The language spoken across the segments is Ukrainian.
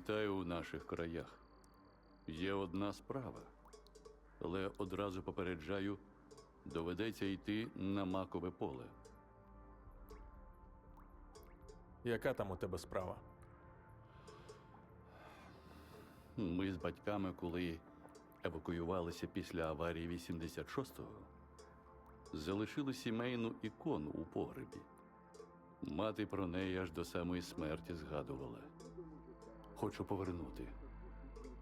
Вітаю у наших краях. Є одна справа, але одразу попереджаю, доведеться йти на макове поле. Яка там у тебе справа? Ми з батьками, коли евакуювалися після аварії 86-го, залишили сімейну ікону у погребі. Мати про неї аж до самої смерті згадувала. Хочу повернути.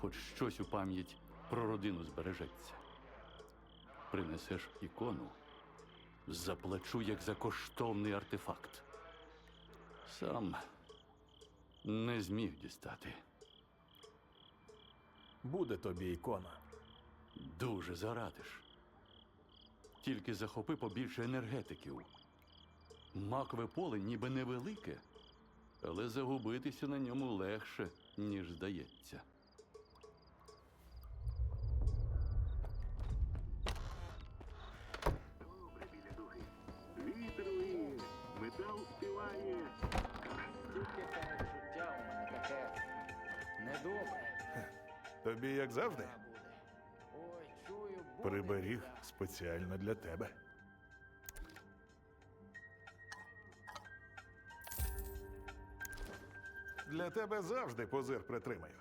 Хоч щось у пам'ять про родину збережеться. Принесеш ікону, заплачу як за коштовний артефакт. Сам не зміг дістати. Буде тобі ікона. Дуже зарадиш. Тільки захопи побільше енергетиків. Макове поле ніби невелике, але загубитися на ньому легше, ніж здається. Добре біля дуги. Вітер виє, метал співає. Тільки це відчуття у мене таке недобре Тобі, як завжди. Ой, чую, буде. приберіг біда. спеціально для тебе. Для тебе завжди позир притримаю.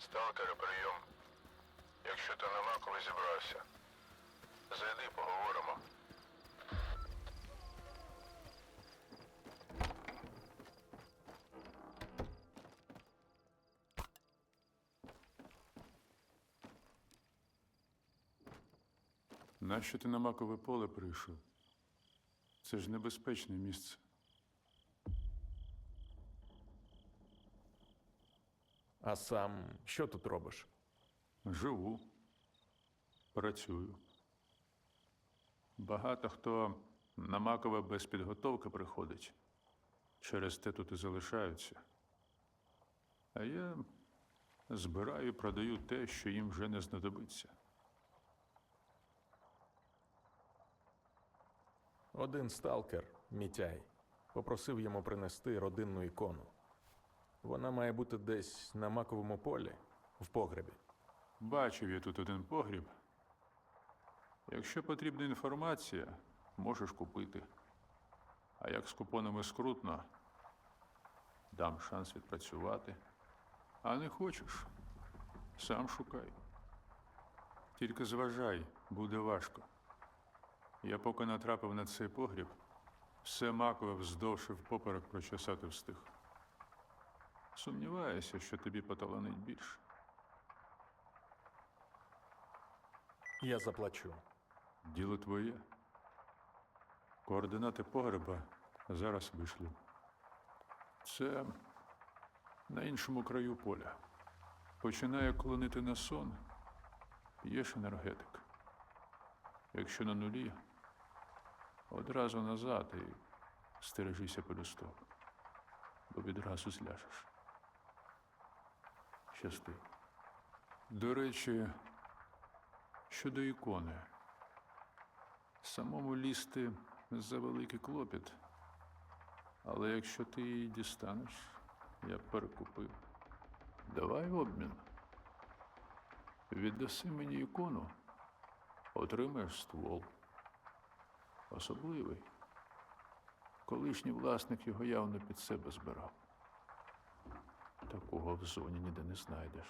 Сталкери, прийом. Якщо ти на макові зібрався, зайди, поговоримо. Нащо ти на макове поле прийшов? Це ж небезпечне місце. А сам що тут робиш? Живу, працюю. Багато хто на макове без підготовки приходить. Через те тут і залишаються. А я збираю і продаю те, що їм вже не знадобиться. Один сталкер, Мітяй, попросив йому принести родинну ікону. Вона має бути десь на маковому полі, в погребі. Бачив я тут один погріб. Якщо потрібна інформація, можеш купити. А як з купонами скрутно, дам шанс відпрацювати. А не хочеш, сам шукай. Тільки зважай, буде важко. Я поки натрапив на цей погріб, все макове вздовж і впоперек прочесати встиг. Сумніваюся, що тобі поталанить більше. Я заплачу. Діло твоє. Координати погреба зараз вишлю. Це на іншому краю поля. Починає клонити на сон, п'єш енергетик. Якщо на нулі, одразу назад і стережися полюсток, бо відразу зляжеш. Щасти. До речі, щодо ікони. Самому лізти за великий клопіт. Але якщо ти її дістанеш, я перекупив. Давай обмін. Віддаси мені ікону, отримаєш ствол. Особливий. Колишній власник його явно під себе збирав. Такого в зоні ніде не знайдеш.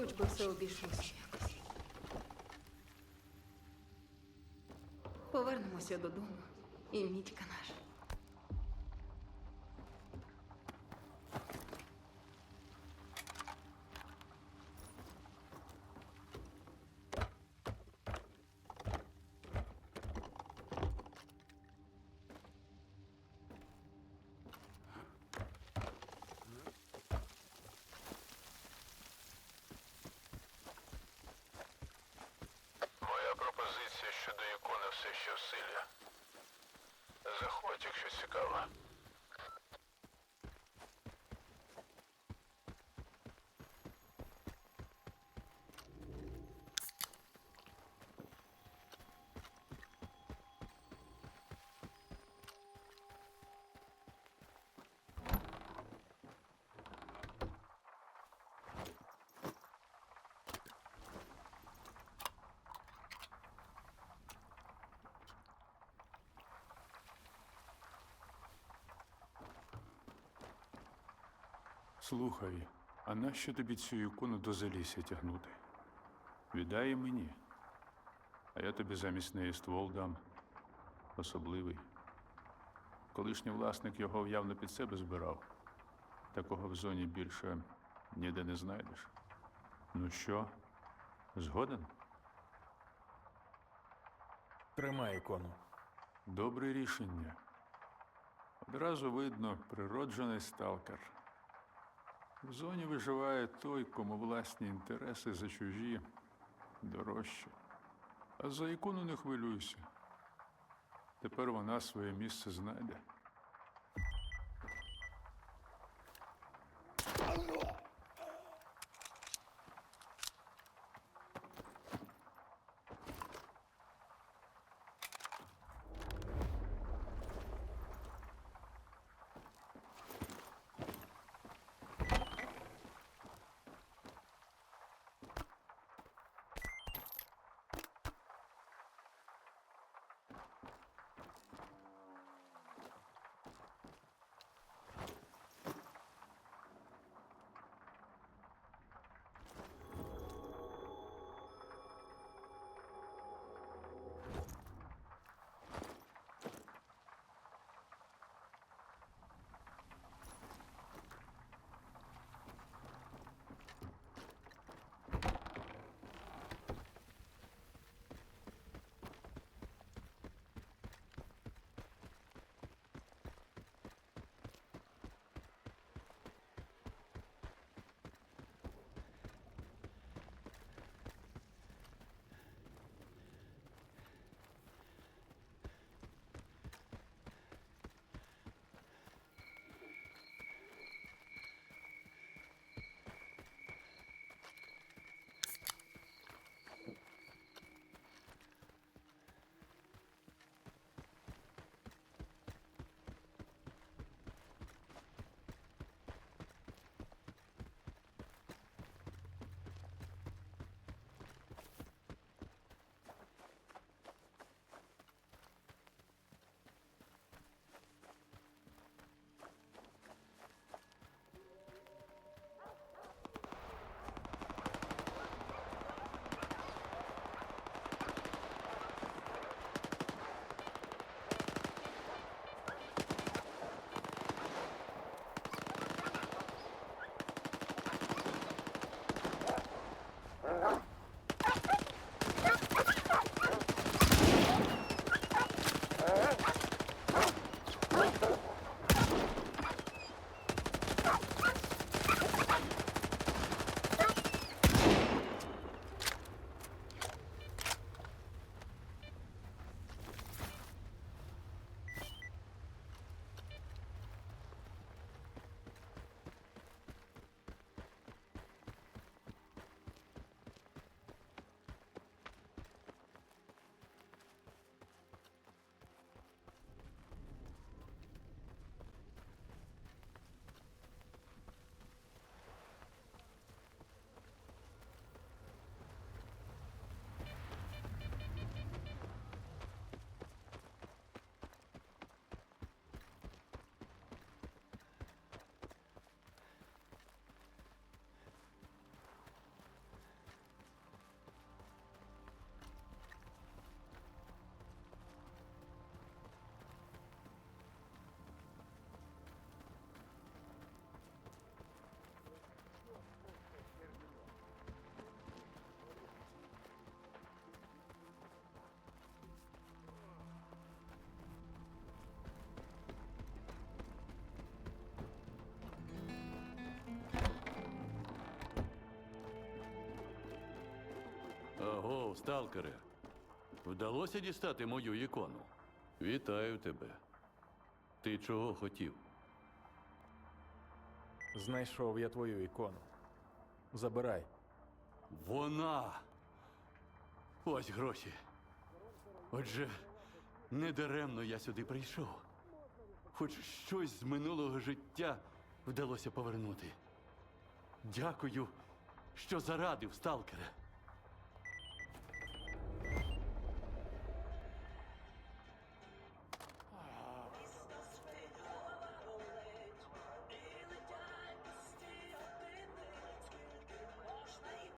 Хоч би все обійшлося якось. Повернемося додому. І мітька наша. Все ще в силі. Заходь, якщо цікаво. Слухай, а нащо тобі цю ікону до залісся тягнути? Віддай мені, а я тобі замість неї ствол дам. Особливий. Колишній власник його явно під себе збирав. Такого в зоні більше ніде не знайдеш. Ну що, згоден? Тримай ікону. Добре рішення. Одразу видно природжений сталкер. В зоні виживає той, кому власні інтереси за чужі дорожчі. А за ікону не хвилюйся. Тепер вона своє місце знайде. Що, сталкере? Вдалося дістати мою ікону? Вітаю тебе. Ти чого хотів? Знайшов я твою ікону. Забирай. Вона. Ось гроші. Отже, недаремно я сюди прийшов. Хоч щось з минулого життя вдалося повернути. Дякую, що зарадив, сталкере.